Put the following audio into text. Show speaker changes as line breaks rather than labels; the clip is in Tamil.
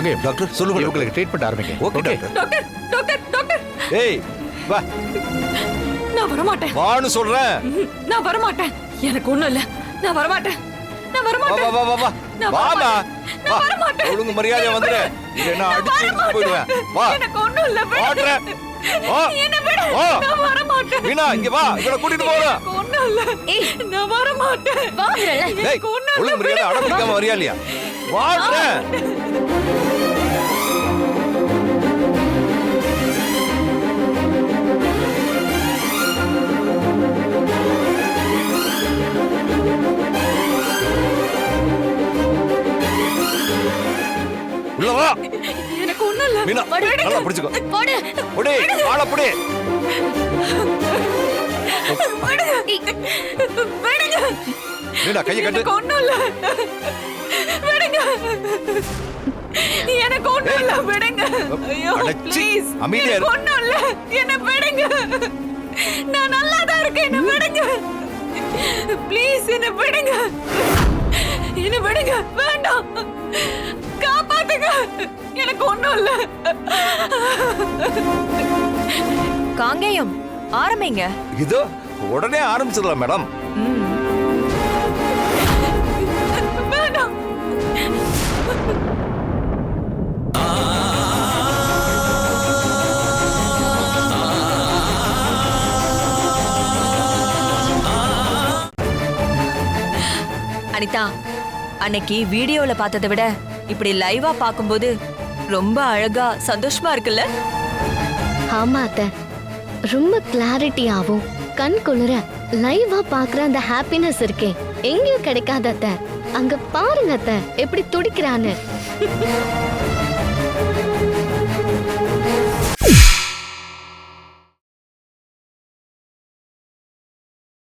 காங்கே
டாக்டர் சொல்லுங்க
இவங்களுக்கு ட்ரீட்மெண்ட் ஆரம்பிங்க.
Okay doctor.
Doctor doctor doctor.
ஏய் வா.
நான் வரமாட்டேன்.
வான்னு சொல்றேன்.
நான் வரமாட்டேன். எனக்கு ஒண்ணும் இல்ல. நான் வரமாட்டேன். நான்
வா
வரமாட்டேன்.
வா வா வா வா
வரமாட்டேன். நான்
வா.
வரமாட்டேன்.
ஒழுங்கு மரியாதையா வந்துரு. இல்ல நான் அடிச்சு போயிடுவேன்? வா.
எனக்கு ஒண்ணும் இல்ல. விடு.
ஓடுறேன். வா.
என்ன விடு.
வா.
நான் வரமாட்டேன்.
வீணா இங்க வா. இவள கூட்டிட்டு போறேன்
எனக்கு ஒண்ணும் இல்ல. நான் வரமாட்டேன்.
வாங்குறல
டேய்
எனக்கு ஒண்ணும் இல்ல.
ஒழுங்கு மரியாதை அடம் பிடிக்காம வரியா இல்லையா? வாடுறேன். உள்ள வா
எனக்கு ஒண்ணும் இல்ல.
மீனா நல்லா பிடிச்சுக்கோ.
போடு.
புடி ஆள புடி. மீனா கையை கட்டு.
ஒண்ணும் இல்ல. விடுங்க. எனக்கு ஒண்ணும் இல்ல. விடுங்க. ஐயோ
அடச்சி,
ப்ளீஸ்
அமைதியா இரு.
எனக்கு ஒண்ணும் இல்ல. என்ன விடுங்க. நான் நல்லா தான் இருக்கேன். என்ன விடுங்க. ப்ளீஸ் என்ன விடுங்க. என்ன விடுங்க. வேண்டாம். காப்பாத்துங்க. எனக்கு ஒண்ணும் இல்ல.
காங்கேயம் ஆரம்பிங்க.
இதோ உடனே ஆரம்பிச்சிடலாம் மேடம்.
அனிதா அன்னைக்கு வீடியோல பார்த்ததை விட இப்படி லைவா பார்க்கும்போது ரொம்ப அழகா சந்தோஷமா இருக்குல்ல?
ஆமா அத்தை. ரொம்ப கிளாரிட்டியாவும் கண் குளிர லைவா பாக்குற அந்த ஹாப்பினஸ் இருக்கே. எங்கேயும் கிடைக்காத அத்தை. அங்க பாருங்க அத்தை. எப்படி துடிக்கிறான்னு.